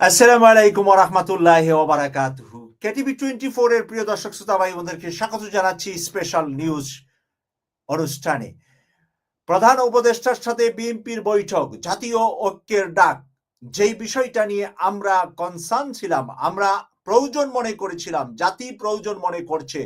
আসসালামু আলাইকুম রহমতুল্লাহ ওবারাকাতুহু কেটিভি টোয়েন্টি ফোর এর প্রিয় দর্শক শ্রোতা ভাই বোনদেরকে স্বাগত জানাচ্ছি স্পেশাল নিউজ অনুষ্ঠানে। প্রধান উপদেষ্টার সাথে বিএনপির বৈঠক, জাতীয় ঐক্যের ডাক। যেই বিষয়টা নিয়ে আমরা কনসার্ন ছিলাম, আমরা প্রয়োজন মনে করেছিলাম, জাতি প্রয়োজন মনে করছে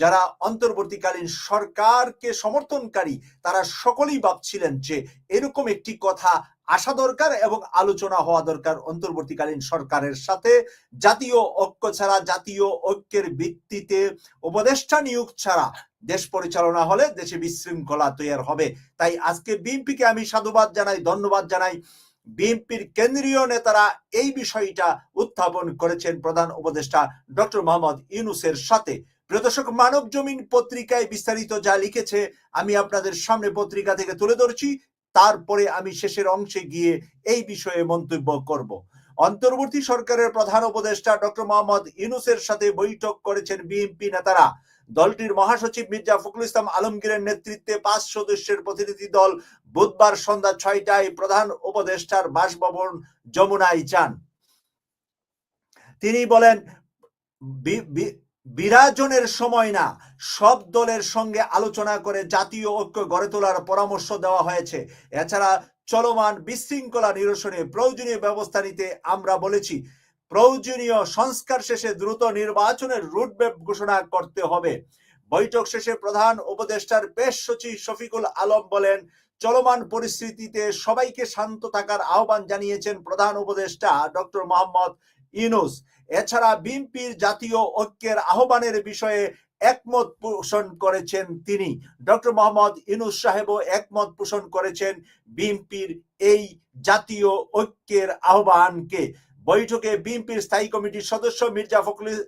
যারা অন্তর্বর্তীকালীন সরকারকে সমর্থনকারী, তারা সকলেই ভাবছিলেন যে এরকম একটি কথা আসা দরকার এবং আলোচনা হওয়া দরকার অন্তর্বর্তীকালীন সরকারের সাথে। জাতীয় ঐক্য ছাড়া, জাতীয় ঐক্যের ভিত্তিতে উপদেষ্টা নিয়োগ ছাড়া দেশ পরিচালনা হলে দেশে বিশৃঙ্খলা তৈরি হবে। তাই আজকে বিএনপিকে আমি সাধুবাদ জানাই, ধন্যবাদ জানাই। বিএনপির কেন্দ্রীয় নেতারা এই বিষয়টা উত্থাপন করেছেন প্রধান উপদেষ্টা ডক্টর মোহাম্মদ ইউনুসের সাথে। প্রিয় দর্শক, মানব জমিন পত্রিকায় বিস্তারিত যা লিখেছে, আমি আপনাদের সামনে পত্রিকা থেকে তুলে ধরছি। তারপরে আমি শেষের অংশে গিয়ে এই বিষয়ে মন্তব্য করব। অন্তর্বর্তী সরকারের প্রধান উপদেষ্টা ডক্টর মোহাম্মদ ইউনুসের সাথে বৈঠক করেছেন বিএনপি নেতারা। দলটির মহাসচিব মির্জা ফখরুল ইসলাম আলমগীরের নেতৃত্বে পাঁচ সদস্যের প্রতিনিধি দল বুধবার সন্ধ্যা ছয়টায় প্রধান উপদেষ্টার বাসভবন যমুনায় যান। তিনি বলেন বিরাজনের সময় না, সব দলের সঙ্গে আলোচনা করে জাতীয় ঐক্য গড়ে তোলার পরামর্শ দেওয়া হয়েছে। এছাড়া চলমান বিশৃঙ্খলা নিরসনে প্রয়োজনীয় ব্যবস্থা নিতে আমরা বলেছি। প্রয়োজনীয় সংস্কার শেষে দ্রুত নির্বাচনের রুটম্যাপ ঘোষণা করতে হবে। বৈঠক শেষে প্রধান উপদেষ্টার পেশ সচিব শফিকুল আলম বলেন, চলমান পরিস্থিতিতে সবাইকে শান্ত থাকার আহ্বান জানিয়েছেন প্রধান উপদেষ্টা ডক্টর মোহাম্মদ ইউনুস। এছাড়া বিএনপির জাতীয় ঐক্যের আহ্বানের বিষয়ে একমত পোষণ করেছেন তিনি। ডক্টর মোহাম্মদ ইউনুস সাহেবও একমত পোষণ করেছেন বিএনপির এই জাতীয় ঐক্যের আহ্বানকে। বৈঠকে বিএনপির স্থায়ী কমিটির সদস্য মির্জা ফখরুল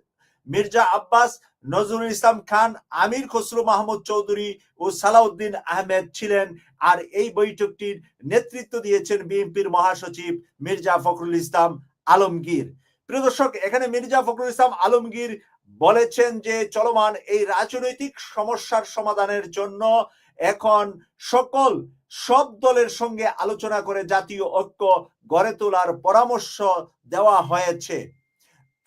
মির্জা আব্বাস, নজরুল ইসলাম খান, আমির খসরু মাহমুদ চৌধুরী ও সালাউদ্দিন আহমেদ ছিলেন। আর এই বৈঠকটির নেতৃত্ব দিয়েছেন বিএনপির মহাসচিব মির্জা ফখরুল ইসলাম আলমগীর। প্রিয় দর্শক, এখানে মির্জা ফখরুল ইসলাম আলমগীর বলেছেন যে, চলমান এই রাজনৈতিক সমস্যার সমাধানের জন্য এখন সকল সব দলের সঙ্গে আলোচনা করে জাতীয় ঐক্য গড়ে তোলার পরামর্শ দেওয়া হয়েছে।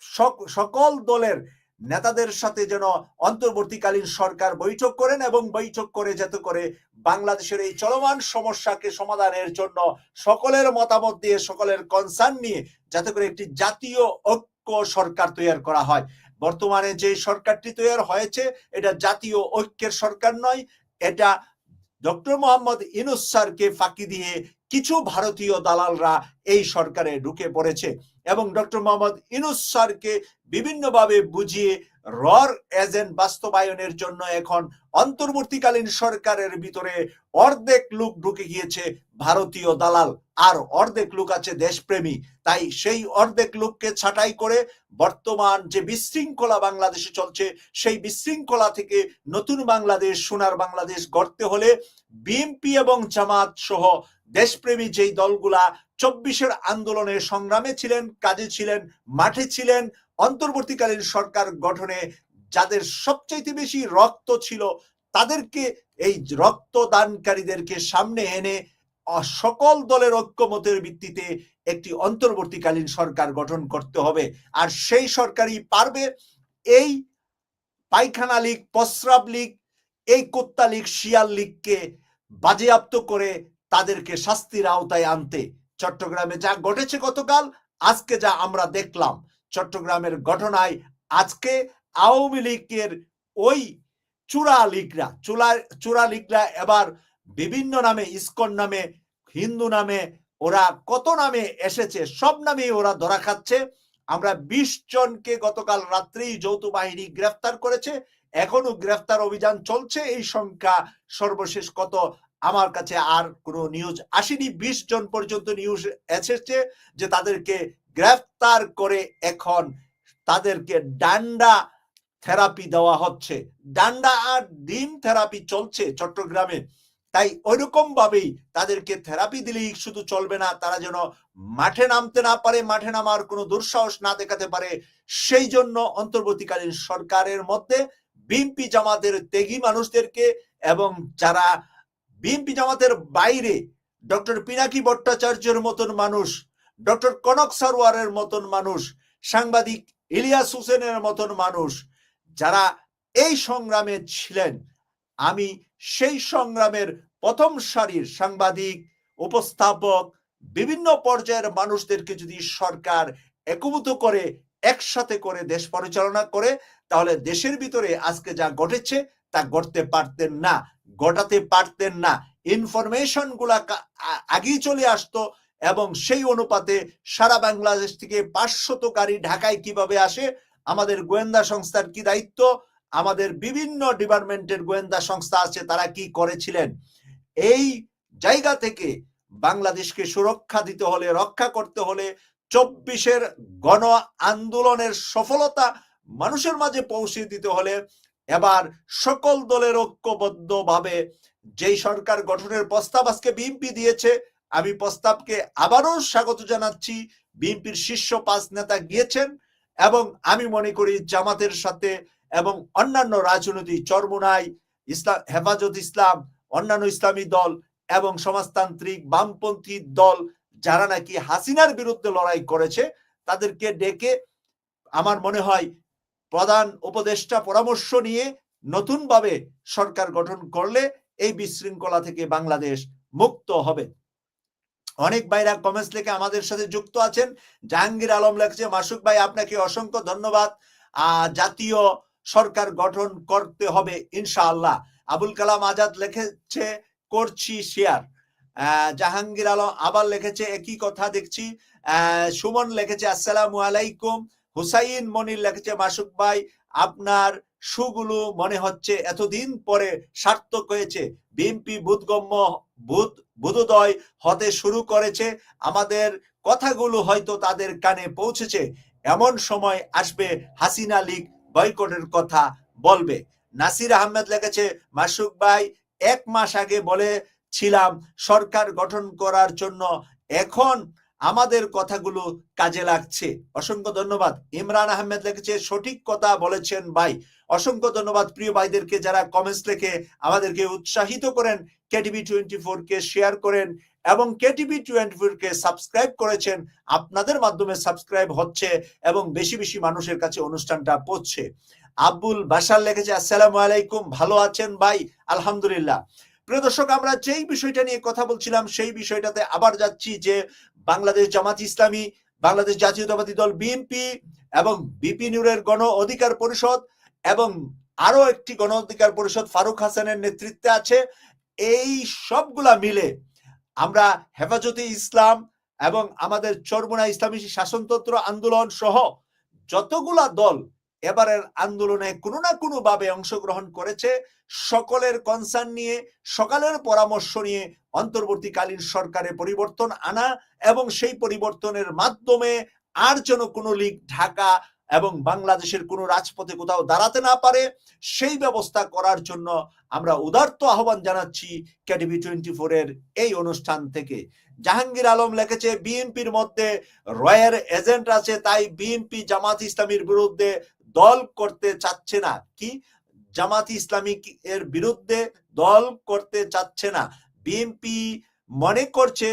সক- সকল দলের নেতাদের সাথে যেন অন্তর্বর্তীকালীন সরকার বৈঠক করেন এবং বৈঠক করে যাতে করে বাংলাদেশের এই চলমান সমস্যাকে সমাধানের জন্য সকলের মতামত দিয়ে, সকলের কনসার্ন নিয়ে যাতে করে একটি জাতীয় ঐক্য সরকার তৈরি করা হয়। বর্তমানে যে সরকারটি তৈরি হয়েছে, এটা জাতীয় ঐক্যের সরকার নয়, এটা ডক্টর মোহাম্মদ ইনুস স্যারকে ফাঁকি দিয়ে কিছু ভারতীয় দালালরা এই সরকারে ঢুকে পড়েছে এবং ডক্টর মোহাম্মদ ইনুস স্যারকে বিভিন্নভাবে বুঝিয়ে রর এজেন্ট বাস্তবায়নের জন্য এখন অন্তর্বর্তীকালীন সরকারের ভিতরে অর্ধেক লোক ঢুকে গিয়েছে ভারতীয় দালাল। আর অর্ধেক লোক আছে দেশপ্রেমী। তাই সেই অর্ধেক লোককে ছাঁটাই করে বর্তমান যে বিশৃঙ্খলা বাংলাদেশে চলছে, সেই বিশৃঙ্খলা থেকে নতুন বাংলাদেশ, সোনার বাংলাদেশ গড়তে হলে বিএনপি এবং জামাত সহ দেশপ্রেমী যেই দলগুলা চব্বিশের আন্দোলনের সংগ্রামে ছিলেন, কাজে ছিলেন, মাঠে ছিলেন, অন্তর্বর্তীকালীন সরকার গঠনে যাদের সবচাইতে বেশি রক্ত ছিল, তাদেরকে এই রক্তদানকারীদেরকে সামনে এনে সকল দলের ঐক্যমতের ভিত্তিতে একটি অন্তর্বর্তীকালীন সরকার গঠন করতে হবে। আর সেই সরকারই পারবে এই পায়খানা লীগ, প্রস্রাব লীগ, এই কুত্তা লীগ, শিয়াল লীগকে বাজেয়াপ্ত করে তাদেরকে শাস্তির আওতায় আনতে। চট্টগ্রামে যা ঘটেছে গতকাল, আজকে যা আমরা দেখলাম, চট্টগ্রামের ঘটনায় আজকে আওয়ামী লীগের ওই চূড়া লীগরা চূড়া চূড়া লীগরা এবার বিভিন্ন নামে, ইস্কন নামে, হিন্দু নামে, ওরা কত নামে এসেছে, সব নামেই ওরা ধরা খাচ্ছে। আমরা বিশ জনকে গতকাল রাত্রেই যৌথ বাহিনী গ্রেফতার করেছে। এখনও গ্রেফতার অভিযান চলছে। এই সংখ্যা সর্বশেষ কত? আমার কাছে আর কোনো নিউজ আসেনি। বিশ জন পর্যন্ত নিউজ এসেছে যে তাদেরকে গ্রেফতার করে এখন তাদেরকে ডান্ডা থেরাপি দেওয়া হচ্ছে। ডান্ডা আর ডিম থেরাপি চলছে চট্টগ্রামে। তাই ওইরকম ভাবেই তাদেরকে থেরাপি দিলেই শুধু চলবে না, তারা যেন মাঠে নামতে না পারে, মাঠে নামার কোনো দুঃসাহস না দেখাতে পারে, সেই জন্য অন্তর্বর্তীকালীন সরকারের মধ্যে বিএনপি জামাতের ত্যাগী মানুষদেরকে এবং যারা বিএনপি জামাতের বাইরে ডক্টর পিনাকি ভট্টাচার্যের মতন মানুষ, ডক্টর কনক সারওয়ারের মতন মানুষ, সাংবাদিক ইলিয়াস হোসেনের মতন মানুষ, যারা এই সংগ্রামে ছিলেন। আমি সেই সংগ্রামের প্রথম সারির সাংবাদিক, উপস্থাপক, বিভিন্ন পর্যায়ের মানুষদেরকে যদি সরকার একভূত করে, একসাথে করে, দেশ পরিচালনা করে, তাহলে দেশের ভিতরে আজকে যা ঘটেছে তা ঘটতে পারতেন না। ঘটাতে পারতেন না। ইনফরমেশনগুলা আগেই চলে আসতো এবং সেই অনুপাতে সারা বাংলাদেশ থেকে পাঁচশত গাড়ি ঢাকায় কীভাবে আসে, আমাদের গোয়েন্দা সংস্থার কি দায়িত্ব, আমাদের বিভিন্ন ডিপার্টমেন্টের গোয়েন্দা সংস্থা আছে, তারা কি করেছিলেন? এই জায়গা থেকে বাংলাদেশকে সুরক্ষা দিতে হলে, রক্ষা করতে হলে চব্বিশের গণ আন্দোলনের সফলতা মানুষের মাঝে পৌঁছে দিতে হলে এবার সকল দলের ঐক্যবদ্ধভাবে যেই সরকার গঠনের প্রস্তাব আজকে বিএনপি দিয়েছে, আমি প্রস্তাবকে আবারও স্বাগত জানাচ্ছি। বিএনপির শীর্ষ পাঁচ নেতা গিয়েছেন এবং আমি মনে করি জামাতের সাথে এবং অন্যান্য রাজনৈতিক চরমুনাই ইসলাম হেফাজত ইসলাম, অন্যান্য ইসলামী দল এবং সমাজতান্ত্রিক বামপন্থী দল যারা নাকি হাসিনার বিরুদ্ধে লড়াই করেছে, তাদেরকে ডেকে আমার মনে হয় প্রধান উপদেষ্টা পরামর্শ নিয়ে নতুনভাবে সরকার গঠন করলে এই বিশৃঙ্খলা থেকে বাংলাদেশ মুক্ত হবে। অনেক ভাইরা কমেন্টস লিখে আমাদের সাথে যুক্ত আছেন। জাহাঙ্গীর আলম লেখছে মাসুক ভাই আপনাকে অসংখ্য ধন্যবাদ। আহ, জাতীয় সরকার গঠন করতে হবে ইনশাআল্লাহ। আবুল কালাম আজাদ লিখেছে করছি শেয়ার জাহাঙ্গীর আলম আবার লিখেছে একই কথা দেখছি। সুমন লিখেছে আসসালামু আলাইকুম। হুসাইন মনির লেখেছে মাসুক ভাই, আপনার সুগুলো মনে হচ্ছে এতদিন পরে সার্থক হয়েছে। বিএনপি বুধগম্য বুধ, বুধোদয় হতে শুরু করেছে। আমাদের কথাগুলো হয়তো তাদের কানে পৌঁছেছে। এমন সময় আসবে হাসিনা লীগ বয়কটের কথা বলবে। নাসির আহমেদ লিখেছে মাসুক ভাই, এক মাস আগে বলেছিলাম সরকার গঠন করার জন্য, এখন আমাদের কথাগুলো কাজে লাগছে। অসংখ্য ধন্যবাদ। ইমরান আহমেদ লিখেছে, সঠিক কথা বলেছেন ভাই। অসংখ্য ধন্যবাদ প্রিয় ভাইদেরকে যারা কমেন্টস লিখে আমাদেরকে উৎসাহিত করেন কেটিভি টোয়েন্টি কে শেয়ার করেন এবং কেটিভি টোয়েন্টি কে সাবস্ক্রাইব করেছেন। আপনাদের মাধ্যমে সাবস্ক্রাইব হচ্ছে এবং বেশি বেশি মানুষের কাছে অনুষ্ঠানটা পৌঁছছে আব্বুল বাসার লিখেছে, আসসালামু আলাইকুম। ভালো আছেন ভাই? আলহামদুলিল্লাহ। প্রিয় দর্শক, আমরা যেই বিষয়টা নিয়ে কথা বলছিলাম, সেই বিষয়টাতে আবার যাচ্ছি যে বাংলাদেশ জামাত ইসলামী, বাংলাদেশ জাতীয়তাবাদী দল বিএনপি এবং বিপি নিউরের গণ অধিকার পরিষদ এবং আরও একটি গণ অধিকার পরিষদ ফারুক হাসানের নেতৃত্বে আছে। এই সবগুলা মিলে আমরা হেফাজতে ইসলাম এবং আমাদের চরমুনা ইসলামী শাসনতন্ত্র আন্দোলন সহ যতগুলা দল এবারের আন্দোলনে কোনো না কোনো ভাবে অংশগ্রহণ করেছে। সকলের কনসার্ন নিয়ে, সকালের পরামর্শ নিয়ে অন্তর্বর্তীকালীন সরকারে পরিবর্তন আনা এবং সেই পরিবর্তনের মাধ্যমে আর যেন কোনো লীগ ঢাকা এবং বাংলাদেশের কোনো রাজপথে কোথাও দাঁড়াতে না পারে, সেই ব্যবস্থা করার জন্য আমরা উদার্ত আহ্বান জানাচ্ছি কেটিভি টোয়েন্টি এর এই অনুষ্ঠান থেকে। জাহাঙ্গীর আলম লিখেছে, বিএনপির মধ্যে রয়ের এজেন্ট আছে, তাই বিএনপি জামাত ইসলামীর বিরুদ্ধে দল করতে চাচ্ছে না। কি? জামাত ইসলামিক এর বিরুদ্ধে দল করতে চাচ্ছে না। বিএনপি মনে করছে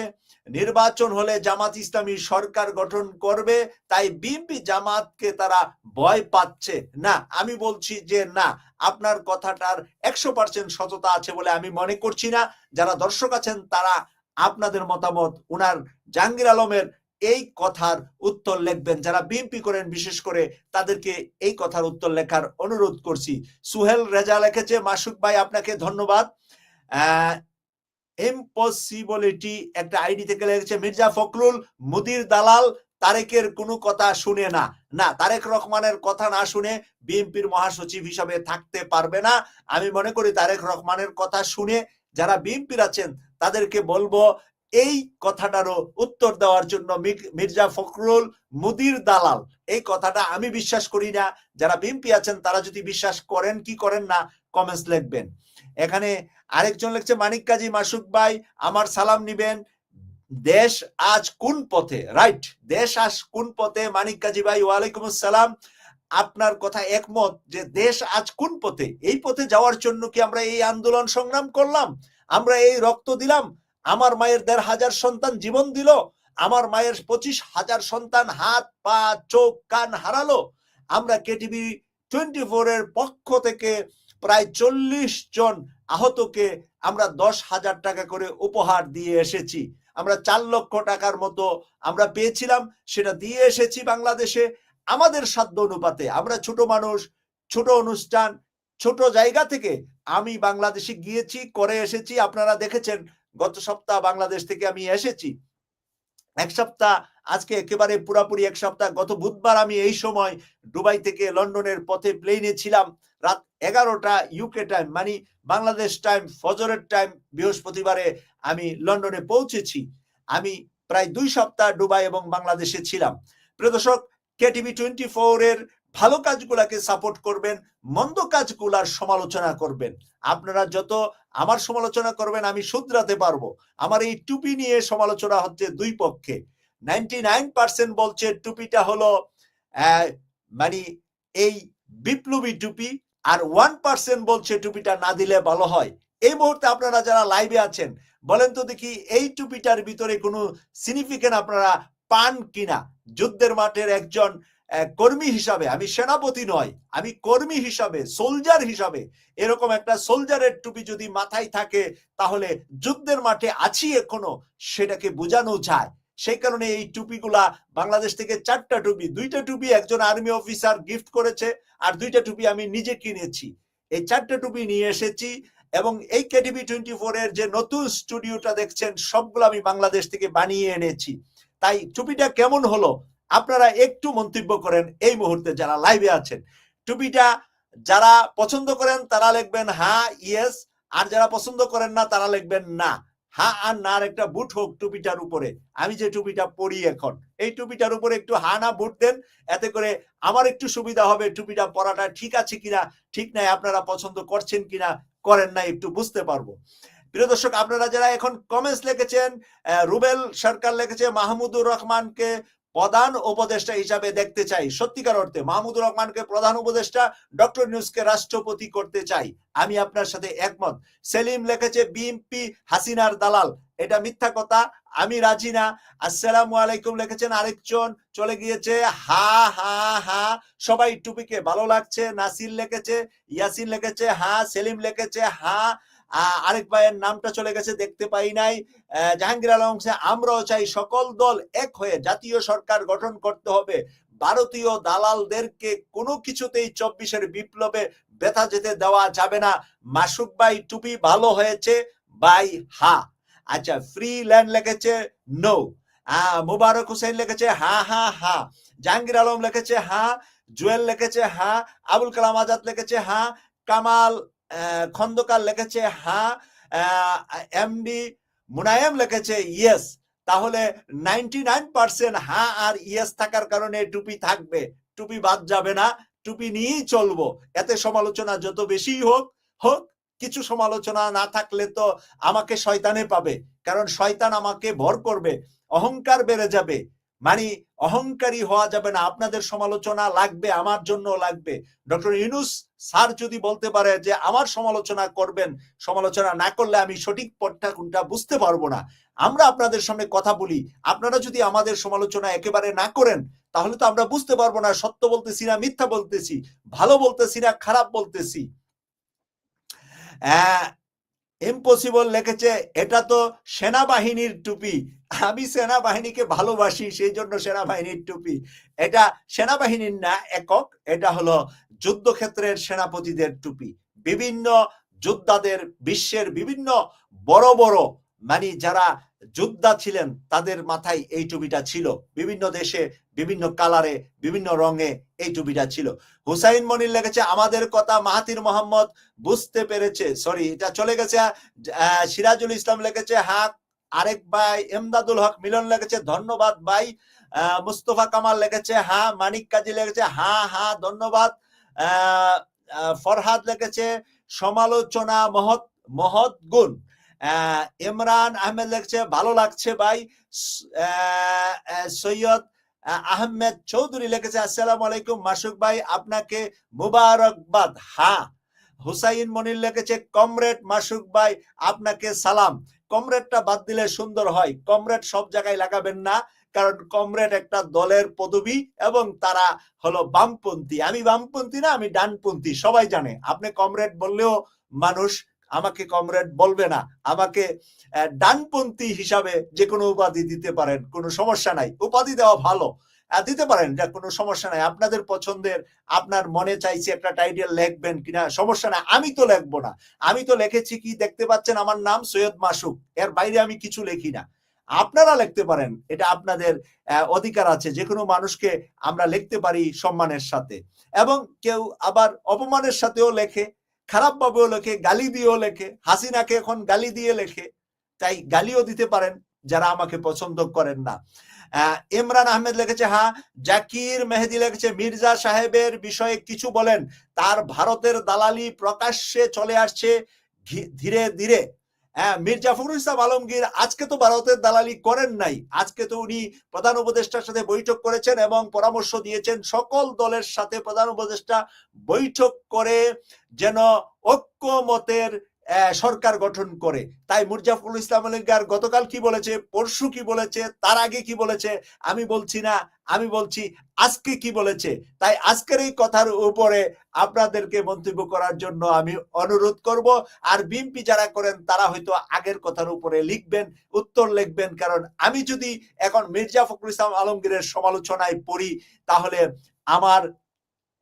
নির্বাচন হলে জামাত ইসলামী সরকার গঠন করবে, তাই বিএনপি জামাতকে তারা ভয় পাচ্ছে। না, আমি বলছি যে না, আপনার কথাটার একশো পার্সেন্ট সততা আছে বলে আমি মনে করছি না। যারা দর্শক আছেন, তারা আপনাদের মতামত, উনার জাহাঙ্গীর আলমের এই কথার উত্তর লিখবেন। যারা বিএনপি করেন, বিশেষ করে তাদেরকে এই কথার উত্তর লেখার অনুরোধ করছি। সুহেল রেজা লিখেছে মাসুক ভাই, আপনাকে ধন্যবাদ। ইম্পসিবিলিটি একটা আইডি থেকে লিখেছে, মির্জা ফখরুল, মুদির দালাল, তারেকের কোনো কথা শুনে না। না, তারেক রহমানের কথা না শুনে বিএনপির মহাসচিব হিসাবে থাকতে পারবে না। আমি মনে করি তারেক রহমানের কথা শুনে যারা বিএনপির আছেন, তাদেরকে বলব এই কথাটারও উত্তর দেওয়ার জন্য মির্জা ফখরুল, মুদির দালাল, এই কথাটা আমি বিশ্বাস করি না। যারা বিএনপি আছেন, তারা যদি বিশ্বাস করেন, কি করেন না কমেন্টস লিখবেন। এখানে আরেকজন লিখছে, মানিক কাজী মাসুক ভাই, আমার সালাম নিবেন। দেশ আজ কোন পথে? রাইট দেশ আজ কোন পথে? মানিক কাজী ভাই, ওয়ালাইকুম আসসালাম। আপনার কথা একমত যে দেশ আজ কোন পথে? এই পথে যাওয়ার জন্য কি আমরা এই আন্দোলন সংগ্রাম করলাম? আমরা এই রক্ত দিলাম? আমার মায়ের দেড় হাজার সন্তান জীবন দিল, আমার মায়ের পঁচিশ হাজার সন্তান হাত, পা, চোখ, কান হারালো। আমরা কেটিভি টোয়েন্টি ফোর এর পক্ষ থেকে প্রায় চল্লিশ জন আহতকে আমরা দশ হাজার টাকা করে উপহার দিয়ে এসেছি। আমরা চার লক্ষ টাকার মতো আমরা পেয়েছিলাম, সেটা দিয়ে এসেছি বাংলাদেশে। আমাদের সাধ্য অনুপাতে আমরা ছোট মানুষ, ছোট অনুষ্ঠান, ছোট জায়গা থেকে আমি বাংলাদেশে গিয়েছি, করে এসেছি। আপনারা দেখেছেন গত সপ্তাহ বাংলাদেশ থেকে আমি এসেছি। এক সপ্তাহ, আজকে একেবারে পুরাপুরি এক সপ্তাহ। গত বুধবার আমি এই সময় দুবাই থেকে লন্ডনের পথে প্লেনে ছিলাম। রাত এগারোটা ইউকে টাইম মানে বাংলাদেশ টাইম ফজরের টাইম বৃহস্পতিবারে আমি লন্ডনে পৌঁছেছি। আমি প্রায় দুই সপ্তাহ দুবাই এবং বাংলাদেশে ছিলাম। প্রিয় দর্শক কেটিভি টোয়েন্টি ফোর এর ভালো কাজগুলাকে সাপোর্ট করবেন, মন্দ কাজগুলার সমালোচনা করবেন। আপনারা যত আমার সমালোচনা করবেন, আমি শুধরাতে পারব। আমার এই টুপি নিয়ে সমালোচনা হচ্ছে দুই পক্ষে। নাইনটি নাইন পার্সেন্ট বলছে টুপিটা হলো মানে এই বিপ্লবী টুপি আর ওয়ান পার্সেন্ট বলছে টুপিটা না দিলে ভালো হয়। এই মুহূর্তে আপনারা যারা লাইভে আছেন, বলেন তো দেখি এই টুপিটার ভিতরে কোনো সিগনিফিকেন্ট আপনারা পান কিনা? যুদ্ধের মাঠের একজন কর্মী হিসাবে, আমি সেনাপতি নয়, আমি কর্মী হিসাবে সোলজার হিসাবে, এরকম একটা সোলজারের টুপি যদি মাথায় থাকে, তাহলে যুদ্ধের মাঠে আছি এখনও, সেটাকে বোঝানো যায়। সেই কারণে এই টুপিগুলা বাংলাদেশ থেকে চারটা টুপি, দুইটা টুপি একজন আর্মি অফিসার গিফট করেছে, আর দুইটা টুপি আমি নিজে কিনেছি। এই চারটা টুপি নিয়ে এসেছি, এবং এই কেটিভি টোয়েন্টি ফোর এর যে নতুন স্টুডিওটা দেখছেন, সবগুলো আমি বাংলাদেশ থেকে বানিয়ে এনেছি। তাই টুপিটা কেমন হলো? আপনারা একটু মন্তব্য করেন এই মুহূর্তে যারা লাইভে আছেন। টুপিটা যারা পছন্দ করেন তারা লিখবেন হা ইয়েস আর যারা পছন্দ করেন না তারা লিখবেন, না। হা আর না আর একটা বুট হোক টুপিটার উপরে। আমি যে টুপিটা পরি এখন, এই টুপিটার উপরে একটু হা না বুট দেন, এতে করে আমার একটু সুবিধা হবে টুপিটা পরাটা ঠিক আছে কিনা, ঠিক নাই আপনারা পছন্দ করছেন কিনা, করেন না একটু বুঝতে পারব। প্রিয় দর্শক, আপনারা যারা এখন কমেন্টস লিখেছেন রুবেল সরকার লিখেছে, মাহমুদুর রহমানকে প্রধান উপদেষ্টা হিসাবে দেখতে চাই। সত্যিকার অর্থে মাহমুদুর রহমানকে প্রধান উপদেষ্টা, ডক্টর নিউজকে রাষ্ট্রপতি করতে চাই। আমি আপনার সাথে একমত। সেলিম লিখেছে, বিএনপি হাসিনার দালাল। এটা মিথ্যা কথা, আমি রাজি না। আসসালামু আলাইকুম লিখেছেন আরেকজন, চলে গিয়েছে, হা হা হা। সবাই টুপিকে ভালো লাগছে। নাসির লিখেছে, ইয়াসিন লিখেছে, হা। সেলিম লিখেছে, হা। আরেক ভাইয়ের নামটা চলে গেছে, দেখতে পাই নাই। জাহাঙ্গীর আলম আমরাও চাই সকল দল এক হয়ে জাতীয় সরকার গঠন করতে হবে। ভারতীয় দালালদেরকে কোনো কিছুতেই চব্বিশের বিপ্লবে ব্যথা যেতে দেওয়া যাবে না। মাসুক ভাই টুপি ভালো হয়েছে বাই হা। আচ্ছা ফ্রি ল্যান্ড লিখেছে, নো। মুবারক হোসেন লিখেছে, হা হা হা। জাহাঙ্গীর আলম লিখেছে, হা। জুয়েল লিখেছে, হা। আবুল কালাম আজাদ লিখেছে, হা। কামাল খন্দকার লিখেছে, হা এমডি মুনায়েম লিখেছে, ইয়েস। তাহলে নাইনটি নাইন পার্সেন্ট হা আর ইয়েস থাকার কারণে টুপি থাকবে। টুপি বাদ যাবে না, টুপি নিয়েই চলবো। এতে সমালোচনা যত বেশি হোক হোক, কিছু সমালোচনা না থাকলে তো আমাকে শয়তানে পাবে। কারণ শয়তান আমাকে ভর করবে, অহংকার বেড়ে যাবে। মানে অহংকারী হওয়া যাবে না। আপনাদের সমালোচনা লাগবে, আমার জন্য লাগবে। ডক্টর ইউনুস স্যার যদি বলতে পারে যে, আমার সমালোচনা করবেন, সমালোচনা না করলে আমি সঠিক পথটা কোনটা বুঝতে পারব না। আমরা আপনাদের সামনে কথা বলি। আপনারা যদি আমাদের সমালোচনা একেবারে না করেন, তাহলে তো আমরা বুঝতে পারব না। সত্য বলতেছি না, মিথ্যা বলতেছি। ভালো বলতেছি না, খারাপ বলতেছি। ইম্পসিবল লিখেছে, এটা তো সেনাবাহিনীর টুপি। আমি সেনাবাহিনীকে ভালোবাসি সেই জন্য সেনাবাহিনীর টুপি। এটা সেনাবাহিনীর না, একক। এটা হলো যুদ্ধক্ষেত্রের সেনাপতিদের টুপি। বিভিন্ন যোদ্ধাদের, বিশ্বের বিভিন্ন বড় বড় মানে যারা যোদ্ধা ছিলেন, তাদের মাথায় এই টুপিটা ছিল। বিভিন্ন দেশে বিভিন্ন কালারে বিভিন্ন রঙে এই টুপিটা ছিল। হুসাইন মনির লেগেছে আমাদের কথা মাহাতির মোহাম্মদ বুঝতে পেরেছে। সরি এটা চলে গেছে সিরাজুল ইসলাম লেগেছে হ্যাঁ আরেক ভাই এমদাদুল হক মিলন লেগেছে ধন্যবাদ ভাই। মুস্তফা কামাল লেগেছে হা মানিক কাজী লেগেছে হা হা ধন্যবাদ। আহ, আহ, ফরহাদ লেগেছে সমালোচনা মহৎ মহৎ গুণ। ইমরান আহমেদ লেগেছে ভালো লাগছে ভাই। সৈয়দ আহমেদ চৌধুরী লিখেছে, আসসালামু আলাইকুম মাসুক ভাই, আপনাকে মুবারকবাদ। হা, হুসাইন মনির লিখেছে, কমরেড মাসুক ভাই, আপনাকে সালাম। কমরেডটা বাদ দিলে সুন্দর হয়, কমরেড সব জায়গায় লাগাবেন না, কারণ কমরেড একটা দলের পদবি এবং তারা হলো বামপন্থী। আমি বামপন্থী না, আমি ডানপন্থী, সবাই জানে। আপনি কমরেড বললেও মানুষ আমাকে কমরেড বলবে না, আমাকে ডানপন্থী হিসাবে যে কোনো উপাধি দিতে পারেন, কোনো সমস্যা নাই। উপাধি দেওয়া ভালো। দিতে পারেন এটা কোনো সমস্যা নাই। আপনাদের পছন্দের, আপনার মনে চাইছে একটা টাইটেল লিখবেন কিনা, সমস্যা নাই। আমি তো লেখবো না। আমি তো লিখেছি কি, দেখতে পাচ্ছেন আমার নাম সৈয়দ মাসুক। এর বাইরে আমি কিছু লিখি না। আপনারা লিখতে পারেন। এটা আপনাদের অধিকার আছে। যে কোনো মানুষকে আমরা লিখতে পারি সম্মানের সাথে। এবং কেউ আবার অপমানের সাথেও লেখে। খারাপ ভাবেও লেখে, গালি দিয়েও লেখে, হাসিনাকে এখন গালি দিয়ে লেখে। তাই গালিও দিতে পারেন যারা আমাকে পছন্দ করেন না। ইমরান আহমেদ লিখেছে হ্যাঁ জাকির মেহেদি লেখেছে, মির্জা সাহেবের বিষয়ে কিছু বলেন। তার ভারতের দালালি প্রকাশ্যে চলে আসছে ধীরে ধীরে। হ্যাঁ মির্জা ফখরুল ইসলাম আলমগীর আজকে তো ভারতের দালালি করেন নাই। আজকে তো উনি প্রধান উপদেষ্টার সাথে বৈঠক করেছেন এবং পরামর্শ দিয়েছেন সকল দলের সাথে প্রধান উপদেষ্টা বৈঠক করে যেন ঐক্যমতের সরকার গঠন করে। তাই মুরজাফরুল ইসলাম আলমগীর গতকাল কি বলেছে, পরশু কি বলেছে, তার আগে কি বলেছে, আমি বলছি না, আমি বলছি আজকে কি বলেছে। তাই আজকের এই কথার উপরে আপনাদেরকে মন্তব্য করার জন্য আমি অনুরোধ করব। আর বিএমপি যারা করেন, তারা হয়তো আগের কথার উপরে লিখবেন, উত্তর লিখবেন। কারণ আমি যদি এখন মির্জা ফখরুল ইসলাম আলমগীরের সমালোচনায় পড়ি, তাহলে আমার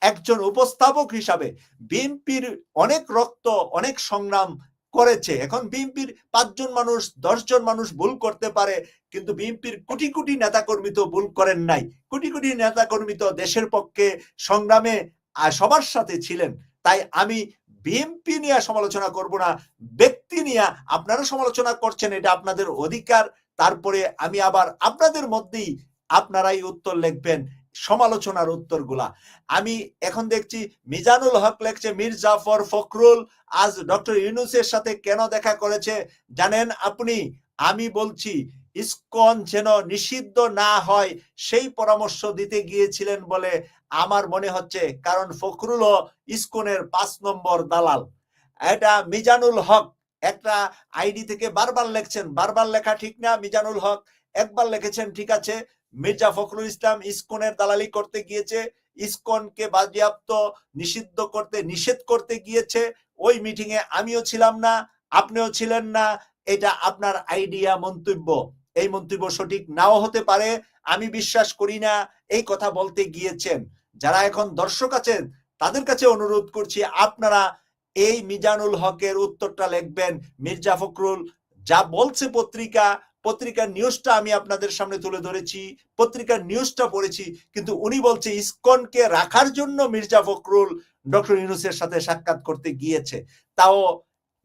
একজন উপস্থাপক হিসাবে বিএনপির অনেক রক্ত, অনেক সংগ্রাম করেছে। এখন বিএনপির পাঁচজন মানুষ, দশজন মানুষ ভুল করতে পারে, কিন্তু বিএনপির কোটি কোটি নেতাকর্মী তো ভুল করেন নাই। কোটি কোটি নেতাকর্মী তো দেশের পক্ষে সংগ্রামে সবার সাথে ছিলেন। তাই আমি বিএনপি নিয়ে সমালোচনা করব না, ব্যক্তি নিয়ে আপনারা সমালোচনা করছেন, এটা আপনাদের অধিকার। তারপরে আমি আবার আপনাদের মধ্যেই আপনারাই উত্তর লিখবেন। সমালোচনার উত্তরগুলা। আমি এখন দেখছি মিজানুল হক লেখছে মীর জাফর ফখরুল আজ ডক্টর ইউনুসের সাথে কেন দেখা করেছে? জানেন আপনি, আমি বলছি, ইসকন যেন নিষিদ্ধ না হয়, সেই পরামর্শ দিতে গিয়েছিলেন বলে আমার মনে হচ্ছে, কারণ ফখরুলও ইস্কনের পাঁচ নম্বর দালাল। এটা মিজানুল হক একটা আইডি থেকে বারবার লেখছেন। বারবার লেখা ঠিক না, মিজানুল হক। একবার লিখেছেন, ঠিক আছে মির্জা ফখরুল ইসলাম ইসকনের দালালি করতে গিয়েছে, ইসকনকে বাজেয়াপ্ত নিষিদ্ধ করতে, নিষেধ করতে গিয়েছে। ওই মিটিং এ আমিও ছিলাম না, আপনিও ছিলেন না, এটা আপনার আইডিয়া মন্তব্য। এই মন্তব্য সঠিক নাও হতে পারে, আমি বিশ্বাস করি না, এই কথা বলতে গিয়েছেন। যারা এখন দর্শক আছেন, তাদের কাছে অনুরোধ করছি, আপনারা এই মিজানুল হকের উত্তরটা লিখবেন। মির্জা ফখরুল যা বলছে পত্রিকা পত্রিকার নিউজটা আমি আপনাদের সামনে তুলে ধরেছি, পত্রিকার নিউজটা পড়েছি, কিন্তু উনি বলছে, ইসকনকে রাখার জন্য মির্জা ফখরুল ডক্টর ইউনুসের সাথে সাক্ষাৎ করতে গিয়েছে। তাও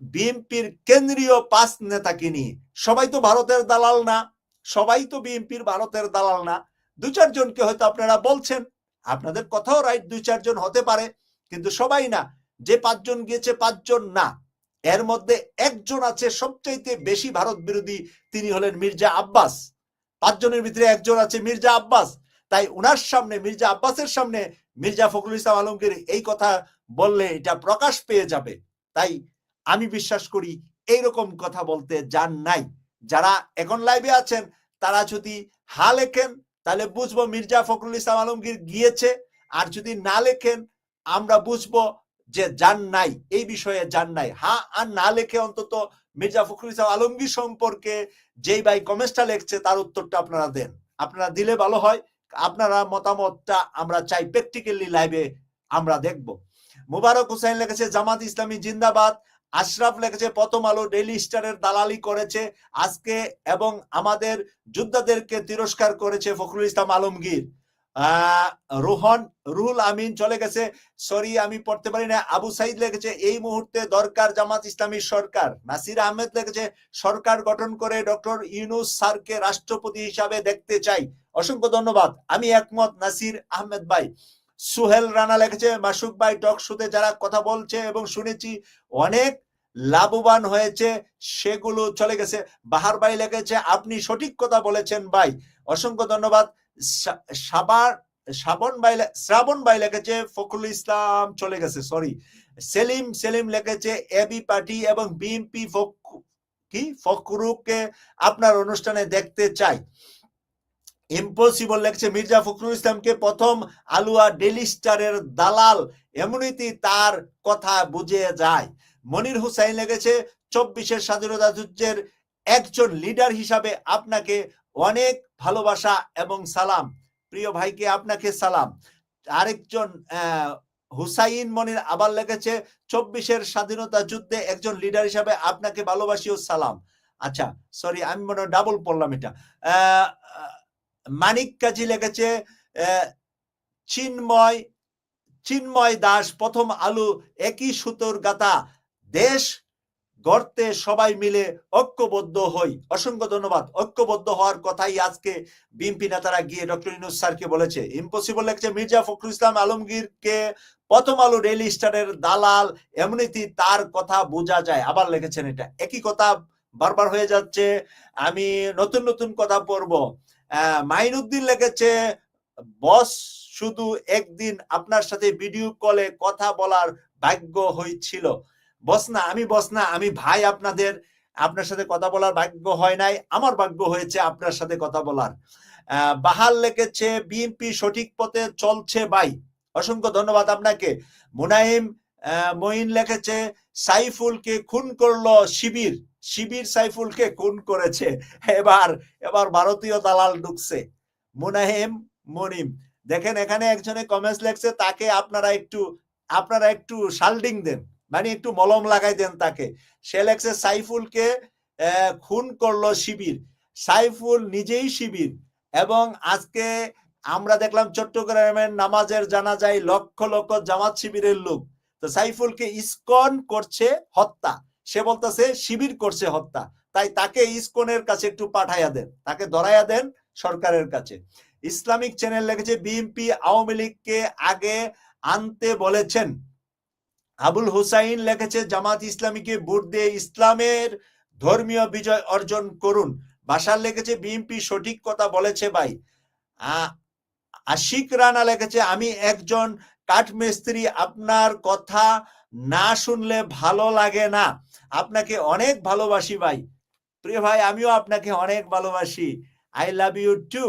বিএনপির কেন্দ্রীয় পাঁচ নেতাকে নিয়ে। সবাই তো ভারতের দালাল না। সবাই তো বিএনপির ভারতের দালাল না। দু চারজনকে হয়তো আপনারা বলছেন। আপনাদের কথাও রাইট দুই চারজন হতে পারে, কিন্তু সবাই না। যে পাঁচজন গিয়েছে, পাঁচজন না। এর মধ্যে একজন আছে সবচাইতে বেশি ভারত বিরোধী, তিনি হলেন মির্জা আব্বাস। পাঁচজনের ভিতরে একজন আছে মির্জা আব্বাস। তাই উনার সামনে, মির্জা আব্বাসের সামনে মির্জা ফখরুল ইসলাম আলমগীর এই কথা বললে এটা প্রকাশ পেয়ে যাবে। তাই আমি বিশ্বাস করি এইরকম কথা বলতে যান নাই। যারা এখন লাইভে আছেন, তারা যদি হা লেখেন, তাহলে বুঝব মির্জা ফখরুল ইসলাম আলমগীর গিয়েছে। আর যদি না লেখেন, আমরা বুঝব যে যান নাই, এই বিষয়ে যান নাই। হা আর না লেখে অন্তত মির্জা ফখরুল ইসলাম আলমগীর সম্পর্কে যেই ভাই কমেন্টটা লেখছে, তার উত্তরটা আপনারা দেন। আপনারা দিলে ভালো হয়, আপনারা মতামতটা আমরা চাই প্র্যাকটিক্যালি লাইভে আমরা দেখব। মুবারক হুসাইন লিখেছে, জামাত ইসলামী জিন্দাবাদ। আশরাফ লিখেছে, প্রথম আলো ডেইলি স্টারের দালালি করেছে, আজকে এবং আমাদের যোদ্ধাদেরকে তিরস্কার করেছে ফখরুল ইসলাম আলমগীর। রোহন, রুহুল আমিন চলে গেছে। সরি আমি পড়তে পারি না। আবু সাইদ লিখেছে, এই মুহূর্তে দরকার জামাত ইসলামী সরকার। নাসির আহমেদ লিখেছে, সরকার গঠন করে ডক্টর ইউনুস স্যারকে রাষ্ট্রপতি হিসাবে দেখতে চাই। অসংখ্য ধন্যবাদ। আমি একমত, নাসির আহমেদ ভাই। সুহেল রানা লিখেছে, মাসুক ভাই, টক শোতে যারা কথা বলছে এবং শুনেছি অনেক লাভবান হয়েছে, সেগুলো চলে গেছে। বাহার ভাই লিখেছে, আপনি সঠিক কথা বলেছেন ভাই। অসংখ্য ধন্যবাদ। শ্রাবণ শ্রাবণ ভাই লিখেছে ফখরুল ইসলাম চলে গেছে সরি সেলিম সেলিম লিখেছে এবি পার্টি এবং বিএনপি কি? ফখরুকে আপনার অনুষ্ঠানে দেখতে চাই। ইম্পসিবল লেগছে, মির্জা ফখরুল ইসলামকে প্রথম আলুয়া ডেলি স্টারের দালাল এমনিতেই তার কথা বুঝে যায়। মনির হুসাইন লেগেছে, চব্বিশের স্বাধীনতা যুদ্ধের একজন লিডার হিসাবে আপনাকে অনেক ভালোবাসা এবং সালাম। প্রিয় ভাইকে, আপনাকে সালাম। আরেকজন হুসাইন মনির আবার লেগেছে চব্বিশের স্বাধীনতা যুদ্ধে একজন লিডার হিসাবে আপনাকে ভালোবাসি ও সালাম। আচ্ছা সরি আমি মনে হয় ডাবল পড়লাম এটা। মানিক কাজী লেগেছে চিন্ময় চিন্ময় দাস, প্রথম আলু, একই সুতোর গাতা দেশ গড়তে সবাই মিলে ঐক্যবদ্ধ হই। অসংখ্য ধন্যবাদ। ঐক্যবদ্ধ হওয়ার কথাই আজকে বিএনপি নেতারা গিয়ে ডক্টর ইনুস স্যারকে বলেছে। ইম্পসিবল লেগছে মির্জা ফখরুল ইসলাম আলমগীরকে প্রথম আলো ডেইলি স্টারের দালাল, এমনিতে তার কথা বোঝা যায়। আবার লিখেছেন এটা। একই কথা বারবার হয়ে যাচ্ছে। আমি নতুন নতুন কথা পড়ব। মাইনুদ্দিন লিখেছে, বস, শুধু একদিন আপনার সাথে ভিডিও কলে কথা বলার ভাগ্য হয়েছিল বস না, আমি বস না, আমি ভাই আপনাদের, আপনার সাথে কথা বলার ভাগ্য হয় নাই, আমার ভাগ্য হয়েছে আপনার সাথে কথা বলার। বাহাল লিখেছে বিএনপি সঠিক পথে চলছে ভাই। অসংখ্য ধন্যবাদ আপনাকে। মুনাইম মঈন লিখেছে, সাইফুলকে খুন করল শিবির। শিবির সাইফুলকে খুন করেছে। এবার এবার ভারতীয় দালাল ঢুকছে। মুনাহিম মনিম, দেখেন এখানে একজনে কমেন্টস লেখছে, তাকে আপনারা একটু আপনারা একটু শাল্ডিং দেন। মানে একটু মলম লাগাই দেন তাকে। সে লেখছে সাইফুলকে খুন করল শিবির। সাইফুল নিজেই শিবির। এবং আজকে আমরা দেখলাম চট্টগ্রামের নামাজের জানা যায় লক্ষ লক্ষ জামাত শিবিরের লোক। তো সাইফুলকে ইস্কন করছে হত্যা। সে বলতেছে, শিবির করছে হত্যা। তাই তাকে ইস্কনের কাছে একটু পাঠাইয়া দেন। তাকে ধরাইয়া দেন সরকারের কাছে। ইসলামিক চ্যানেল লিখেছে, বিএনপি আওয়ামী লীগকে আগে আনতে বলেছেন। আবুল হুসাইন লেখেছে, জামাত ইসলামীকে ভোট দিয়ে ইসলামের ধর্মীয় বিজয় অর্জন করুন। বাসার লিখেছে, বিএনপি সঠিক কথা বলেছে ভাই। আশিক রানা লিখেছে, আমি একজন কাঠমিস্ত্রি, আপনার কথা না শুনলে ভালো লাগে না। আপনাকে অনেক ভালোবাসি ভাই। প্রিয় ভাই, আমিও আপনাকে অনেক ভালোবাসি। I love you too.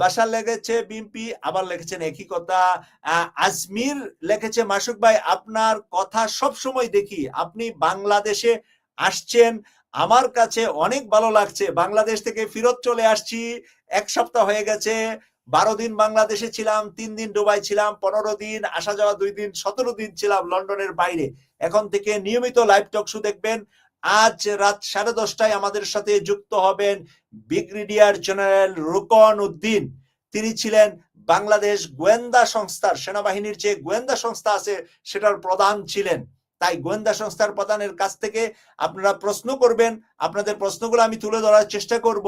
বাসার লেগেছে বিম্পি আবার লিখেছেন একই কথা। আজমির লিখেছে মাসুক ভাই, আপনার কথা সব সময় দেখি। আপনি বাংলাদেশে আসছেন, আমার কাছে অনেক ভালো লাগছে। বাংলাদেশ থেকে ফিরত চলে আসছি, এক সপ্তাহ হয়ে গেছে, বারো দিন বাংলাদেশে ছিলাম, তিন দিন দুবাই ছিলাম, পনেরো দিন আসা যাওয়া দুই দিন, সতেরো দিন ছিলাম লন্ডনের বাইরে। এখন থেকে নিয়মিত লাইভ টক শো দেখবেন। আজ রাত সাড়ে দশটায় আমাদের সাথে যুক্ত হবেন ব্রিগেডিয়ার জেনারেল রুকন উদ্দিন। তিনি ছিলেন বাংলাদেশ গোয়েন্দা সংস্থার, সেনাবাহিনীর যে গোয়েন্দা সংস্থা আছে সেটার প্রধান ছিলেন। তাই গোয়েন্দা সংস্থার প্রধানের কাছ থেকে আপনারা প্রশ্ন করবেন, আপনাদের প্রশ্নগুলো আমি তুলে ধরার চেষ্টা করব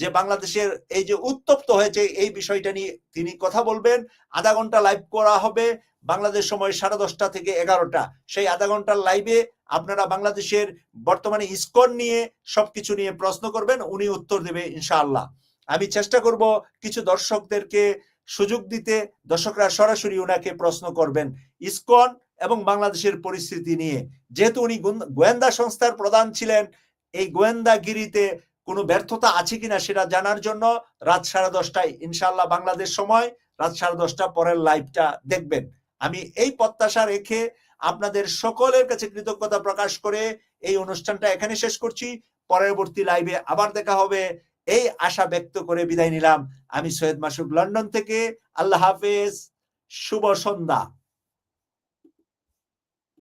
যে বাংলাদেশের এই যে উত্তপ্ত হয়েছে এই বিষয়টা নিয়ে তিনি কথা বলবেন। আধা ঘণ্টা লাইভ করা হবে বাংলাদেশ সময় সাড়ে দশটা থেকে এগারোটা। সেই আধা ঘণ্টার লাইভে আপনারা বাংলাদেশের বর্তমানে ইস্কন নিয়ে সবকিছু নিয়ে প্রশ্ন করবেন, উনি উত্তর দেবে ইনশাআল্লাহ। আমি চেষ্টা করব কিছু দর্শকদেরকে সুযোগ দিতে, দর্শকরা সরাসরি ওনাকে প্রশ্ন করবেন ইসকন এবং বাংলাদেশের পরিস্থিতি নিয়ে। যেহেতু উনি গোয়েন্দা- গোয়েন্দা সংস্থার প্রধান ছিলেন, এই গোয়েন্দাগিরিতে কোনো ব্যর্থতা আছে কিনা সেটা জানার জন্য রাত সাড়ে দশটায় ইনশাল্লাহ বাংলাদেশ সময়, রাত সাড়ে দশটা পরের লাইভটা দেখবেন। আমি এই প্রত্যাশা রেখে আপনাদের সকলের কাছে কৃতজ্ঞতা প্রকাশ করে এই অনুষ্ঠানটা এখানে শেষ করছি। পরবর্তী লাইভে আবার দেখা হবে। এই আশা ব্যক্ত করে বিদায় নিলাম। আমি সৈয়দ মাসুক লন্ডন থেকে। আল্লাহ হাফেজ। শুভ সন্ধ্যা।